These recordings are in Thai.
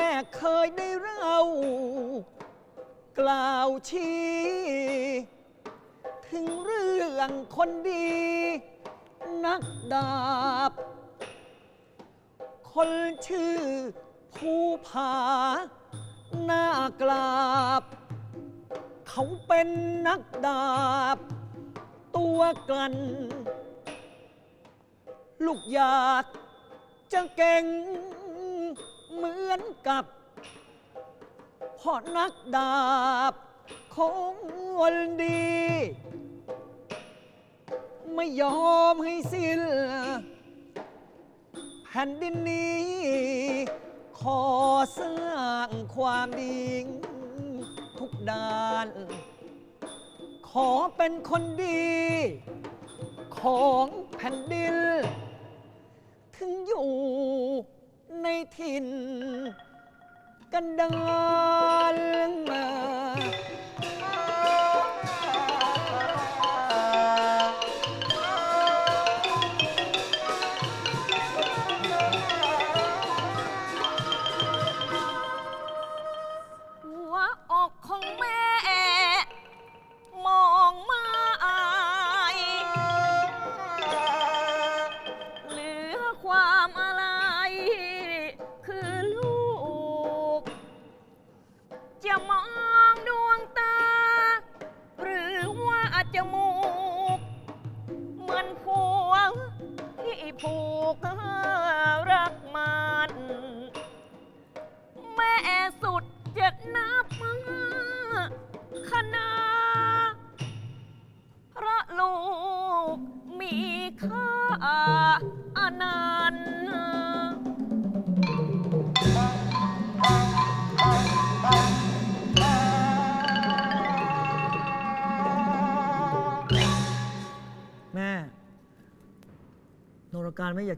แม่เคยได้เล่ากล่าวชี้ ถึงเรื่องคนดี นักดาบ คนชื่อภูผาหน้ากราบ เขาเป็นนักดาบ ตัวกลัน ลูกอยากจะเก่ง เหมือนกับพ่อนักดาบของวันดี ไม่ยอมให้สิ้นแผ่นดินนี้ ขอสร้างความดีทุกด้าน ขอเป็นคนดี ของแผ่นดิน ถึงอยู่ ในถิ่นกันดานมา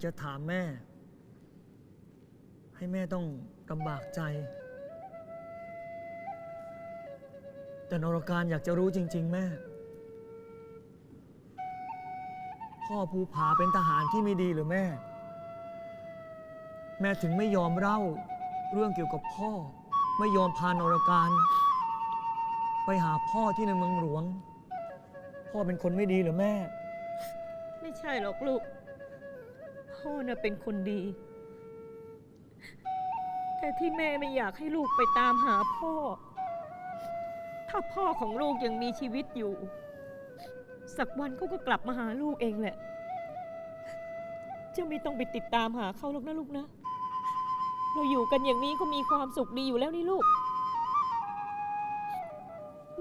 จะถามแม่ ให้แม่ต้องลำบากใจ แต่นรการอยากจะรู้จริง ๆ แม่ พ่อภูผาเป็นทหารที่ไม่ดีหรือแม่ แม่ถึงไม่ยอมเล่าเรื่องเกี่ยวกับพ่อ ไม่ยอมพานรการ ไปหาพ่อที่ในเมืองหลวง พ่อเป็นคนไม่ดีหรือแม่ ไม่ใช่หรอกลูก พ่อน่ะเป็นคนดี แต่ที่แม่ไม่อยากให้ลูกไปตามหาพ่อ ถ้าพ่อของลูกยังมีชีวิตอยู่ สักวันเขาก็กลับมาหาลูกเองแหละ จะไม่ต้องไปติดตามหาเขาหรอกนะลูกนะ เราอยู่กันอย่างนี้ก็มีความสุขดีอยู่แล้วนี่ลูก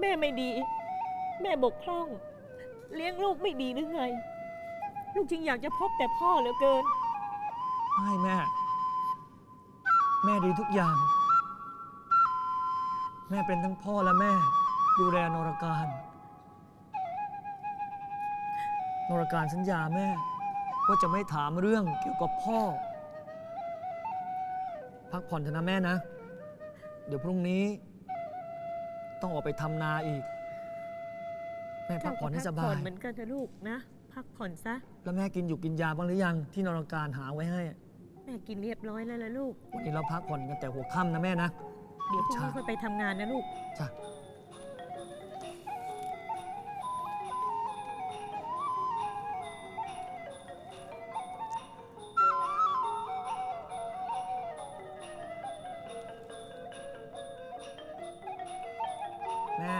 แม่ไม่ดี แม่บกพร่อง เลี้ยงลูกไม่ดีหรือไง ลูกจึงอยากจะพบแต่พ่อเหลือเกิน ไม่แม่ แม่ดีทุกอย่าง แม่เป็นทั้งพ่อและแม่ ดูแลนรการ นรการสัญญาแม่ ว่าจะไม่ถามเรื่องเกี่ยวกับพ่อ พักผ่อนเถอะนะแม่นะ เดี๋ยวพรุ่งนี้ ต้องออกไปทำนาอีก แม่พักผ่อนให้สบาเจ้ก็พักผ่อยนเหมือนกันนะลูกนะ พักผ่อนซะ แล้วแม่กินอยู่กินยาบ้างหรือยังที่นรการหาไว้ให้แม่กินเรียบร้อยแล้วล่ะลูก วันนี้เราพักผ่อนกันแต่หัวค่ำนะแม่นะ เดี๋ยวพรุ่งนี้ใช่ค่อยไปทำงานนะลูก จ้ะแม่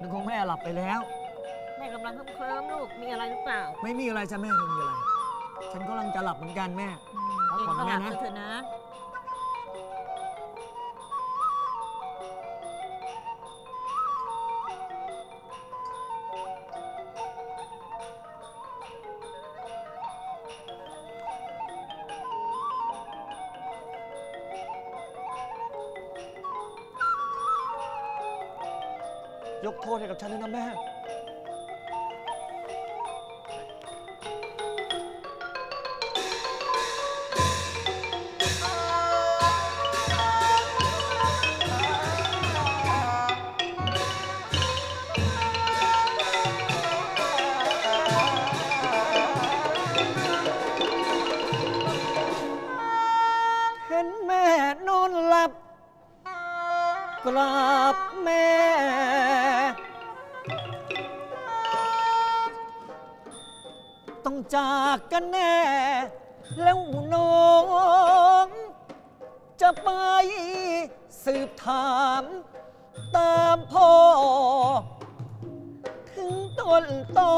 นึกของแม่หลับไปแล้วแม่กำลังเคลิ้มลูก มีอะไรหรือเปล่าไม่มีอะไรจ้ะแม่ไม่มีอะไร ฉันกำลังจะหลับเหมือนกันแม่ พักอนนะแม่นะ เย็เถอนะ ยกโทษให้กับฉันด้วยนะแม่ ไป สืบถาม ตามพ่อ ถึงต้นตอ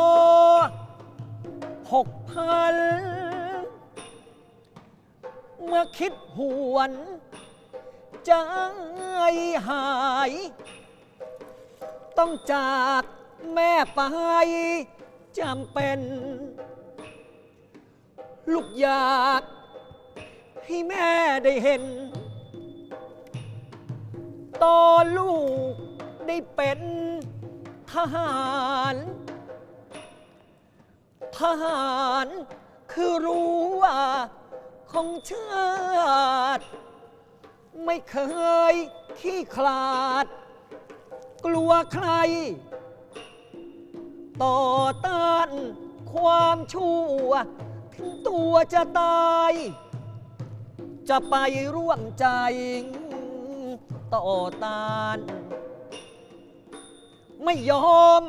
หกพันเมื่อคิดหวนใจหาย ต้องจากแม่ไปจำเป็น ลูกอยากให้แม่ได้เห็น ตอนลูกได้เป็นทหาร ทหารคือรู้ว่าของชาติไม่เคยขี้ขลาด กลัวใคร ต่อต้านความชั่ว ถึงตัวจะตาย จะไปร่วมใจ ต่อต้าน ไม่ยอม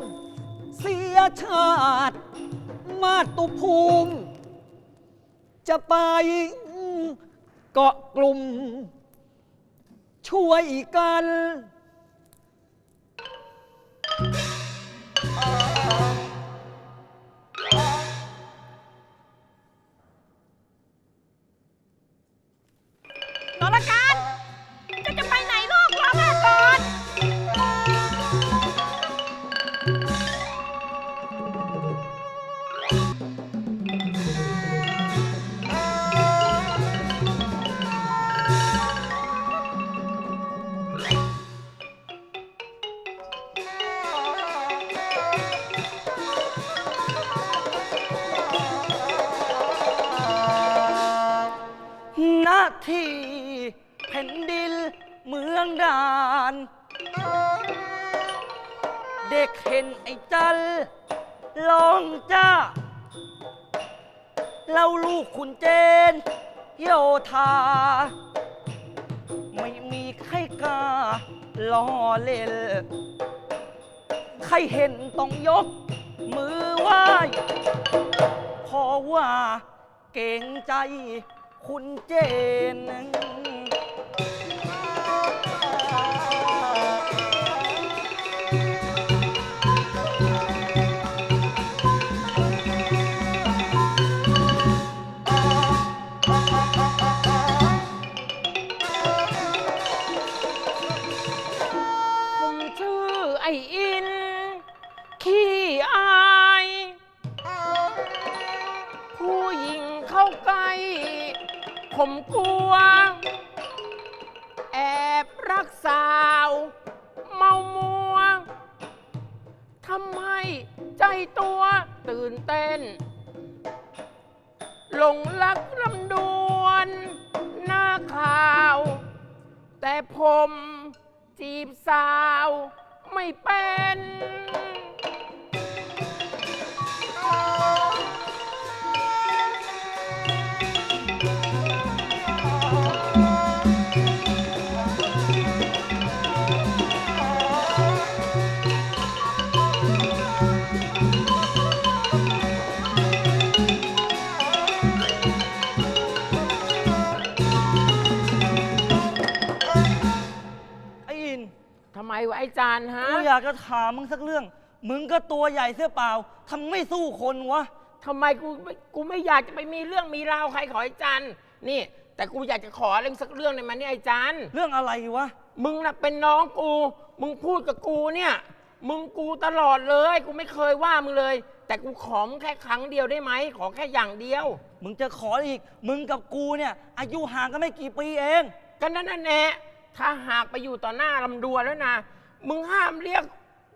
เสียชาติ มาตุภูมิ จะไปเกาะกลุ่ม ช่วยกันน ใครกล้าล้อเล่น ใครเห็นต้องยก มือไหว้เพราะว่าเก่งใจคุณเจน รักสาว เมามัวทำให้ใจตัวตื่นเต้น หลงรักลำดวน หน้าข่าว แต่ผมจีบสาวไม่เป็น ทำไมวะไอ้จานฮะกูอยากจะถามมึงสักเรื่อง มึงก็ตัวใหญ่เสื้อเปล่าทำไม่สู้คนวะ ทำไมกูไม่กูไม่อยากจะไปมีเรื่องมีราวใครขอไอ้จันนี่ แต่กูอยากจะขอเรื่องสักเรื่องในมันนี่ยไอ้จันเรื่องอะไรวะ มึงน่ะเป็นน้องกู มึงพูดกับกูเนี่ย มึงกูตลอดเลย กูไม่เคยว่ามึงเลย แต่กูขอมึงแค่ครั้งเดียวได้ไหมขอแค่อย่างเดียว มึงจะขออีก มึงกับกูเนี่ย อายุห่างกันไม่กี่ปีเอง ก็นั่นน่ะแน่ ถ้าหากไปอยู่ต่อหน้าลำดวนแล้วนะ มึงห้ามเรียก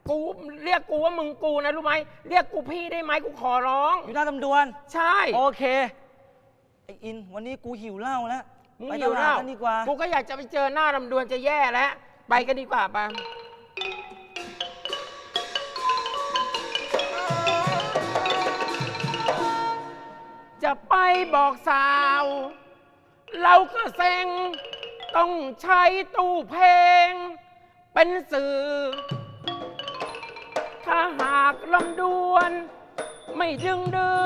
กูเรียกกูว่ามึงกูนะรู้ไหมเรียกกูพี่ได้ไหมกูขอร้อง อยู่หน้าตำดวน ใช่ โอเค ไออิน วันนี้กูหิวเหล้าแล้วมึงไปหิวตแล้ลาดวกันดีกว่า กูก็อยากจะไปเจอหน้าลำดวนจะแย่แล้ว ไปกันดีกว่าปะจะไปบอกสาว เราก็เซ็ง ต้องใช้ตู้เพลง เป็นสื่อ ถ้าหากลำดวน ไม่ดึงดื้อ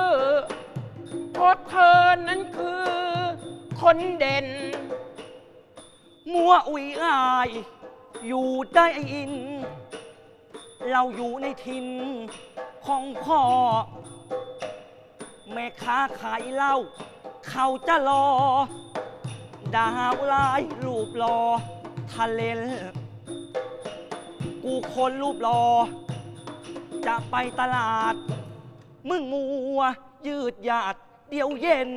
เพราะเธอนั้นคือ คนเด่น มัวอุยอาย อยู่ได้ออิน เราอยู่ในทินของพ่อ แม่ค้าขายเหล้าเขาจะรอ ดาวลายรูปรอทะเลกูคนรูปรอ จะไปตลาด มึงมัว ยืดหยาด เดียวเย็น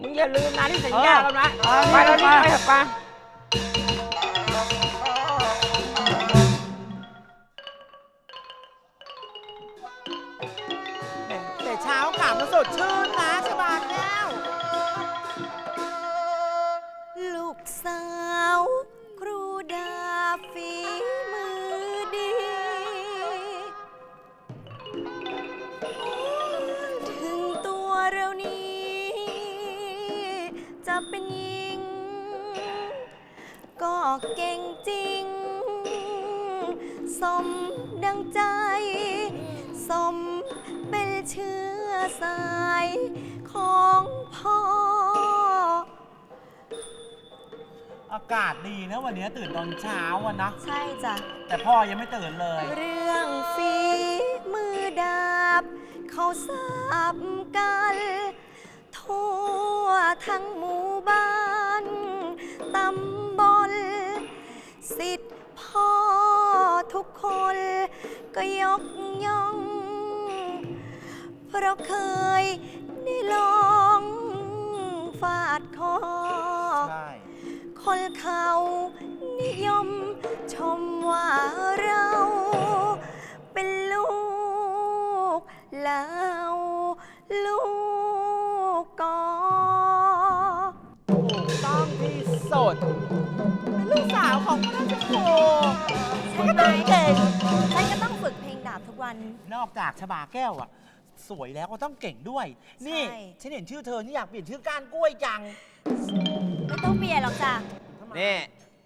มึงอย่าลืมนะที่สัญญาแล้วนะ ไปแล้วนี่ไปไปเถอะป สมดังใจ สมเป็นเชื้อสายของพ่อ อากาศดีนะวันนี้ตื่นตอนเช้าอะนะ ใช่จ้ะ แต่พ่อยังไม่ตื่นเลย เรื่องฝีมือดาบ เขาทราบกัน ทั่วทั้งหมู่บ้าน ตำบลสิทธิ์พ่อ ทุกคนก็ยกย่อง เพราะเคยได้ลองฟาดคอ ใช่ คนเขานิยมชมว่า วัน นอกจากชบาแก้วอะสวยแล้วก็ต้องเก่งด้วย นี่ใช่ ฉันเห็นชื่อเธอนี่อยากเปลี่ยนชื่อก้านกล้วยจัง ไม่ต้องเปลี่ยนหรอกจ้ะทำไมนี่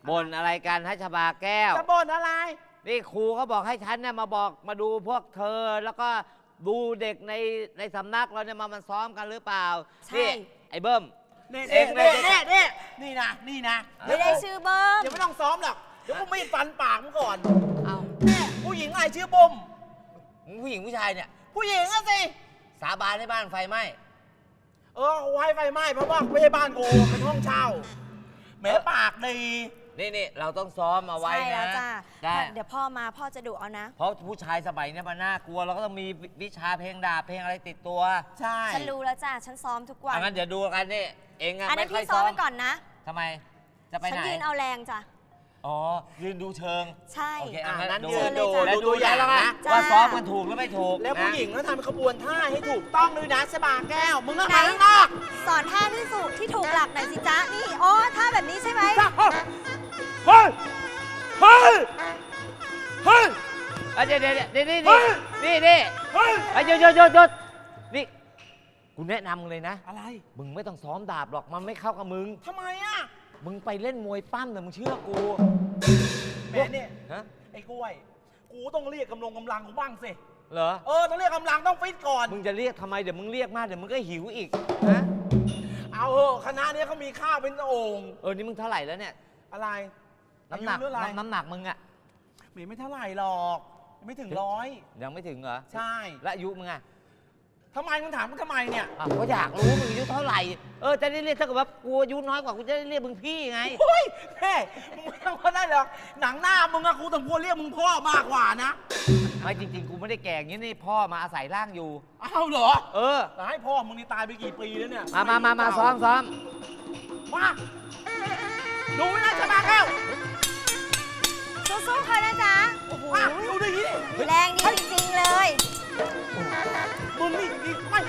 บ่นอะไรกันให้ชบาแก้ว จะบ่นอะไร นี่ครูเขาบอกให้ฉันเนี่ยมาบอกมาดูพวกเธอ แล้วก็ดูเด็กในในสำนักเราเนี่ยมามันซ้อมกันหรือเปล่าใช่ นี่ไอ้เบิ้ม นี่เอ็นี่งเลยนี่นี่นี่นะนี่นะไม่ได้ชื่อเบิ้มเดี๋ยวไม่ต้องซ้อมหรอก เดี๋ยวกูมีดฟันปากมึงก่อน เอ้าผู้หญิงอะไรชื่อบุ้ม มึงผู้หญิงผู้ชายเนี่ย ผู้หญิงอะสิ สาบานในบ้านไฟไหม้ เออเอาไว้ไฟไหม้เพราะว่าไม่ใช่บ้านกูเป็นห้องเช่าแหมปากดีนี่นี่เราต้องซ้อมเอาไว้ใช่นะแล้วจ้ะได้เดี๋ยวพ่อมาพ่อจะดุเอานะ เพราะผู้ชายสมัยเนี่ยมันน่ากลัว เราก็ต้องมีวิชาเพลงดาบเพลงอะไรติดตัวใช่ฉันรู้แล้วจ้ะฉันซ้อมทุกวันอังั้นเดี๋ยวดูกันนี่เองอะอันนั้ไม่นค่อยพี่ซ้ซ้ออมมไว้ก่อนนะทำไม จะไปฉันไหนยืนเอาแรงจ้ะ อ๋อ ยืนดูเชิง ใช่ โอเคอะอะงั้นนั้นดูยืนดูดูเลยจ้ะดูตัวอย่างนะจ้า ว่าซ้อมกันถูกหรือไม่ถูกแล้วผู้นะหญิงต้องทำขบวนท่าให้ถูกต้องด้วยนะชบาแก้ว มึงต้องมาข้างนอกสอนท่าที่สุที่ถูกหลักหน่อยสิจ๊ะ นี่อ๋อท่าแบบนี้ใช่ไหมเฮ้ย เฮ้ย เฮ้ย อะเดี๋ยวเดี๋ยวเดี๋ยวนี่เฮ้นี่ยนี่นี่เฮ้ยไอ้ยหยุดหยุดหยุดหยุดนี่กูแนะนำมึงเลยนะ อะไร มึงไม่ต้องซ้อมดาบหรอกมันไม่เข้ากับมึง ทำไมอะ มึงไปเล่นมวยปั้มแต่มึงเชื่อกูแหมเนี่ยฮะไอ้กล้วย กูต้องเรียกกำลงกำลังกูบ้างสิ เหรอ เออ ต้องเรียกกำลังต้องฟิตก่อน มึงจะเรียกทำไมเดี๋ยวมึงเรียกมากเดี๋ยวมึงก็หิวอีกฮะเอาเถอะคณะเนี้ยเขามีข้าวเป็นโอ่งเออนี่มึงเท่าไหร่แล้วเนี่ย อะไรน้ำหนักอายุเท่าไหร่น้ำน้ำหนักมึงอะมีไม่เท่าไหร่หรอกยังไม่ถึงร้อย ยังไม่ถึงเหรอใช่ และอายุมึงอะ ทำไมมึงถามกูทำไมเนี่ยอะก็อยากรู้มึงอายุเท่าไหร่ เออจะได้เรียกถ้าเกิดว่ากูอายุน้อยกว่ากูจะได้เรียกมึงพี่ไงเฮ้ยแม่มึงไม่ต้องมาได้หรอกหนังหน้ามึงอะกูต้องควรเรียกมึงพ่อมากกว่านะไม่จริง ๆ กูไม่ได้แก่อย่างนี้นี่พ่อมาอาศัยร่างอยู่เอาเหรอเออ แต่ให้พ่อมึงนี่ตายไปกี่ปีแล้วเนี่ยมามามามาซ้อมซ้อมมาดูนะชะบาแก้วสู้สู้ๆเขานะจ๊ะอะดูดินี่แรงดีจริงๆเลย มึงนี่นี่ไม่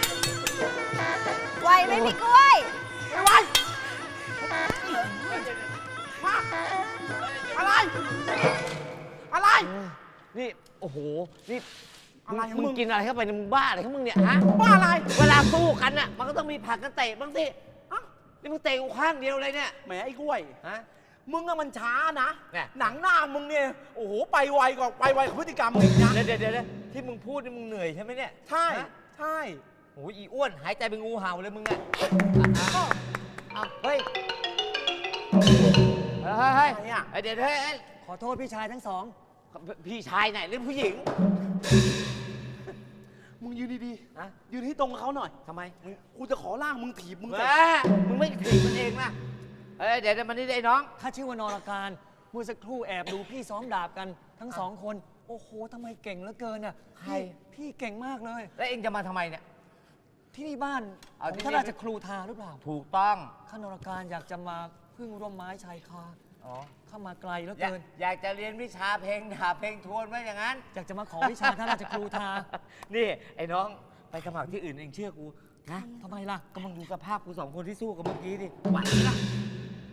ไหวไหมพี่กล้วย ไม่ไหวมาอะไร อะไร นี่โอ้โห นี่อะไรของมึง มึงกินอะไรเข้าไปเนี่ยมึงบ้าอะไรของมึงเนี่ยฮะ บ้าอะไรเวลาสู้กันน่ะมันก็ต้องมีผลักกันเตะบ้างสิเอ้านี่มึงเตะกูข้างเดียวเลยเนี่ยแหมไอ้กล้วย ฮะ มึงอะมันช้านะเนี่ยหนังหน้ามึงเนี่ย โอ้โห ไปไวกว่าไปไวกว่าพฤติกรรมมึงอีกนะ เดี๋ยวเดี๋ยวเดี๋ยวเดี๋ยว ที่มึงพูดนี่มึงเหนื่อยใช่ไหมเนี่ยใช่ฮะใช่โอ้ยอีอ้วนหายใจเป็นงูเห่าเลยมึงอะอะอะเฮ้ยเฮ้ยเฮ้ยอะไรอะ เฮ้ยเดี๋ยวเฮ้ยเฮ้ยขอโทษพี่ชายทั้งสอง พี่ชายไหนหรือผู้หญิงมึงยืนดีฮะๆยืนให้ตรงกับเขาหน่อยทำไม มึงกูจะขอล่างมึงถีบมึงแหเสร็จมมึงไม่ถีบมันเองนะเฮ้ยเดี๋ยวเดี๋ยวมันนี่ได้น้องถ้าชื่อว่านรการ เมื่อสักครู่แอบดูพี่ซ้อมดาบกันทั้งสองคน โอ้โหทำไมเก่งเหลือเกินอะใคร พี่พี่เก่งมากเลย แล้วเองจะมาทำไมเนี่ย ที่นี่บ้านเอาของที่ ท่านนี่ราชครูทาหรือเปล่าถูกต้องข้านรการอยากจะมาพึ่งร่วมไม้ชายคาอ๋อเข้ามาไกลเหลืออยากเกิน อยากจะเรียนวิชาเพลงดาบเพลงทวนไว้อย่างนั้น อยากจะมาขอวิชาท่านราชครูทานี่ ไอ้น้องไปสมัครที่อื่นเองเชื่อกูนะทำไมล่ะ ก็มึงดูสภาพกูสองคนที่สู้กับเมื่อกี้ดิไหวไหมล่ะ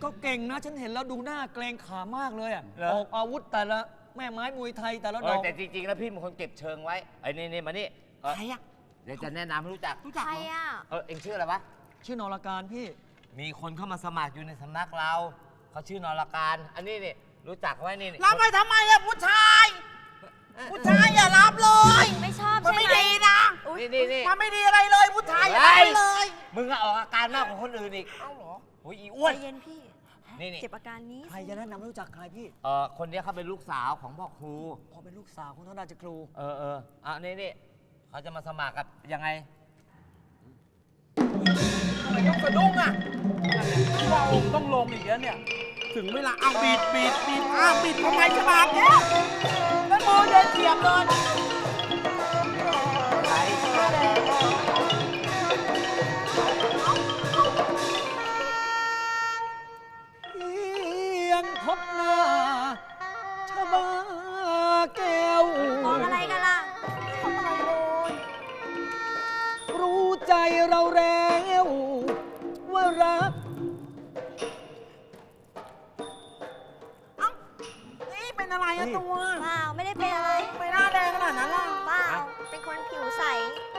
ก็เก่งนะ ฉันเห็นแล้วดูหน้าเกรงขามากเลยอะเหรอ ออกอาวุธแต่ละ แม่ไม้มวยไทยแต่ละเอดออกแต่จริงๆ แล้วพี่เป็นคนเก็บเชิงไว้ไอ้นี่นี่มานี่เออใครอะเดี๋ยวจะแนะนำให้รู้จักรู้จักใครเหรออะ เออเองชื่ออะไรวะ ชื่อนรการพี่ มีคนเข้ามาสมัครอยู่ในสำนักเรา เขาชื่อนรการ อันนี้นี่รู้จักไว้นี่นี่รับไปทำไมอะผู้ชาย ผู้ชายอย่ารับเลย ไม่ชอบมันใช่ไม่ไหมดีนะ อุ๊ยนี่นี่นี่ มันไม่ดีอะไรเลยผู้ชายอย่ารับเลย มึงอะออกอาการมากกว่าคนอื่นอีก เอ้าเหรอโอ้ยอีอ้วน ใจเย็นพี่ นี่นี่เก็บอาการนี้ใครจะแนะนำให้รู้จักใครพี่เออคนเนี้ยเขาเป็นลูกสาวของพ่อครู พอเป็นลูกสาวของท่านราชครู เออเอออะนี่นี่เขาจะมาสมัครกับยังไงทำไมต้องสะดุ้งอะว่าองค์ต้องลงอีกแล้วเนี่ย ถึงเวลาเอาบีดบีดบีดอ้าวบีดทำไมฉบาดเนี่ยแล้วมือเดินเสียบเลย เราแล้วว่ารัก เอ้านี่เป็นอะไรอะตัวเปล่าไม่ได้เป็นอะไรไม่น่าแดงขนาดนั้นล่ะเปล่าเป็นคนผิวใส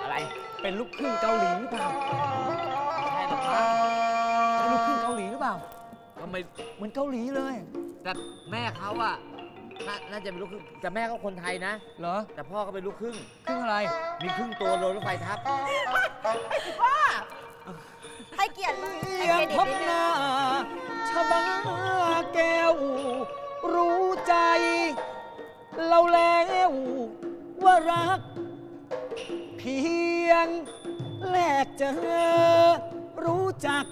อะไร เป็นลูกครึ่งเกาหลีหรือเปล่าใช่หรอครับเป็นลูกครึ่งเกาหลีหรือเปล่า ทำไมเหมือนเกาหลีเลย แต่แม่เขาอะน่าน่าจะเป็นลูกครึ่งแต่แม่เขาคนไทยนะ เหรอ แต่พ่อก็เป็นลูกครึ่ง ครึ่งอะไร มีครึ่งตัวโดนรถไฟทับ ให้เกียรติให้เยี่ยเครงดิพบนิดหนึง น้าชะบาแก้ว รู้ใจ เราแล้วว่ารัก เพียงแลกเจอรู้จัก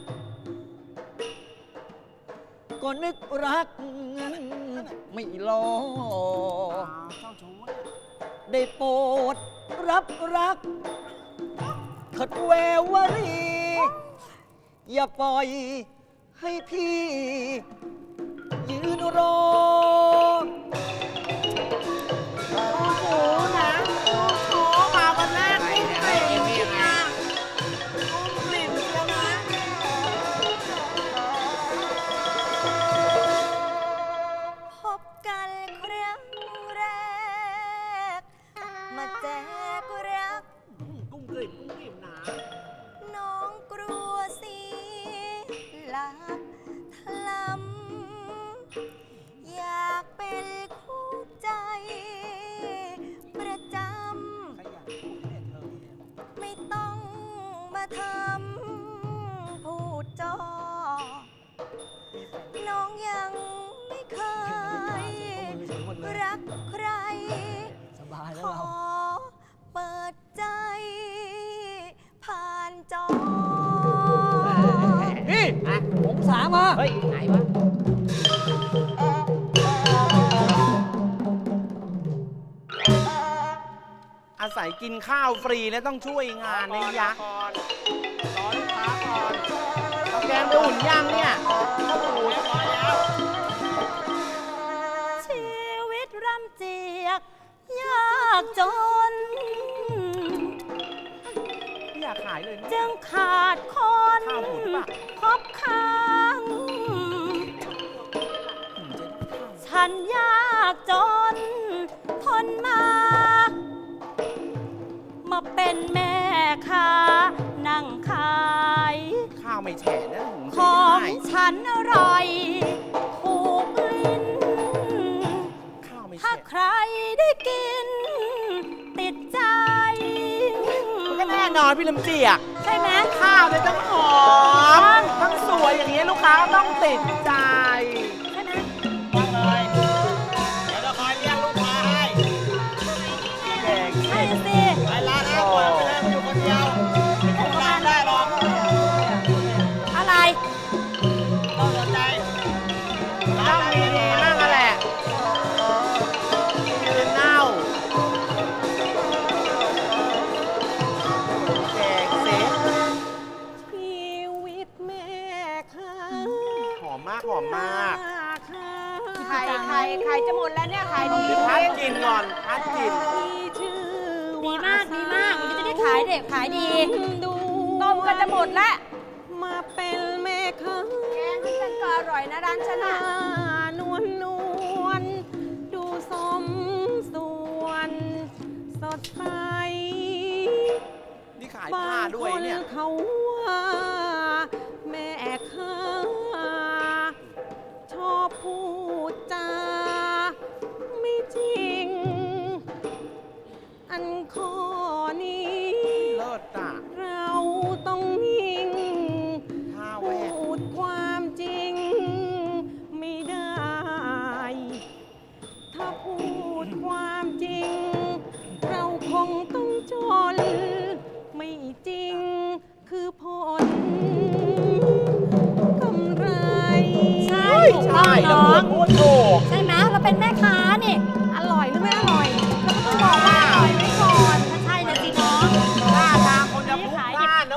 ก็นึกรัก ไม่รอ ได้โปรดรับรัก ขัดแวววรี อย่าปล่อยให้พี่ ยืนรอ มา เฮ้ย ไหนวะ อาศัยกินข้าวฟรีแล้วต้องช่วยงานในยักษ์ร้อลูกค้าก่อนเอาแกงไปอุ่นย่างเนี่ยชีวิตร่ำเจียก ยากจนอยากขายเลยจึงขาดคนข้าวหมูป่า คบ ฉันยากจน ทนมา มาเป็นแม่ค้านั่งขาย ข้าวไม่แฉะนะหุของฉันอร่อย ถูกลิ้น ข้าวไม่ถ้าใครได้กิน ติดใจ ก็แน่นอนพี่ลำเจียกใช่ไหม ข้าวเนี่ยต้องหอมต้องสวยอย่างนี้ลูกค้าต้องติดใจ ไข่ไข่จะหมดแล้วเนี่ยไข่ดีเดี๋ยวพัดกินก่อนพัดกินดีมากดีมากวันนี้จะได้ขายเด็กขายดีดูต้มก็จะหมดแล้วมาเป็นแม่ค้าแกงที่ฉันก็อร่อยนะร้านฉันอะนวลนวลดูสมส่วน สดใสนี่ขายผ้าด้วยเนี่ยบางคเขา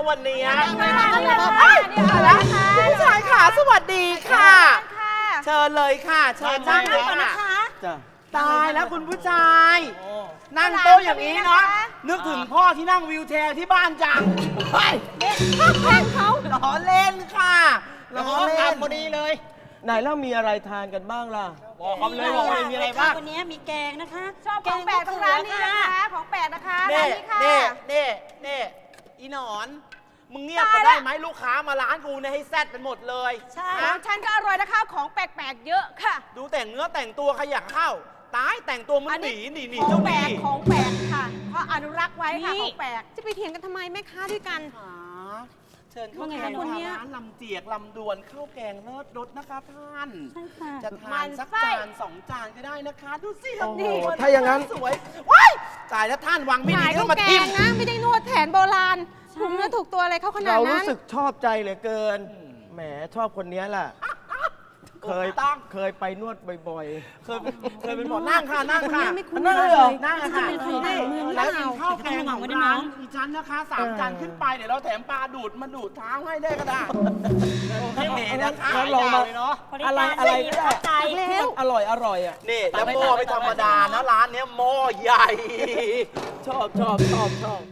วันนี้ไม่ได้ไม่ได้เอ้ยเนี่ยตายแล้วคุณผู้ชายค่ะสวัสดีค่ะ เชิญเลยค่ะ เชิญนั่งเลยก่อนนะค่ะคะตายแล้วคุณผู้ชาย นั่งโต๊ะอย่างนี้เนาะนึกถึงพ่อที่นั่งวิวแชร์ที่บ้านจังเฮ้ยแข่งเขาล้อเล่นค่ะล้อเล่นพอดีเลยไหนแล้วมีอะไรทานกันบ้างล่ะ บอกเขาเลยบอกเลยมีอะไรบ้างวันนี้มีแกงนะคะ ชอบของแปลกตรงร้านนี้นะคะ ของแปลกนะคะเน่ร้านนี้ค่ะเน่เน่เน่อีหนอน มึงเงียบก็ได้ไหมลูกค้ามาร้านกูเนี่ยให้แซดเป็นหมดเลยใช่ขฮะองฉันก็อร่อยนะคะของแปลกๆเยอะค่ะ ดูแต่งเนื้อแต่งตัวขยักเข้า ตายแต่งตัวมึงอันหนี้ นีหนีหนีของเจ้าหแปลนีกของแปลกค่ะ เพราะอนุรักษ์ไว้ค่ะนี่ ของแปลก จะไปเถียงกันทำไมแม่ค้าด้วยกันหาเชิญเข้าว่าไงแกงคะคนเนี้ย ร้านลำเจียกลำดวนข้าวแกงเลิศรสนะคะท่านใช่ค่ะจะทานสักจานสองจานก็ได้นะคะ ดูสิโอ้โหนี่ถ้าอย่างนั้น สวยว้ายตายแล้วท่านวางไม่ขาดียเข้าข้าวมาแกทิ่มงนะ ไม่ได้นวดแผนโบราณใช่ ถูกเนื้อถูกตัวอะไรเขาขนาดเรานั้นรู้สึกชอบใจเหลือเกิน แหมชอบคนเนี้ยแหละเคยถูกต้องเคยไปนวดบ่อย เคยเป็นเคยเป็นหมอนั่งค่ะนั่งค่ะไม่คุ้นนั่งเลเลยเหรอยนั่งค่ะเป็นคนต่างเมืองหรือแล้วเปกิล่านข้าวแกงของร้านอีชั้นนะคะสามจานขึ้นไปเดี๋ยวเราแถมปลาดูดมาดูดเท้าให้ได้ก็ได้ไม่เหม็นนะคะงั้นลองมา เลยเนาะบริอะไรการอะไรดีก็ได้เข้าใจที่มันอร่อยอร่อยอะ นี่แล้วหม้อไม่ธรรมดานะร้านเนี้ยหม้อใหญ่ ชอบชอบชอบชอบ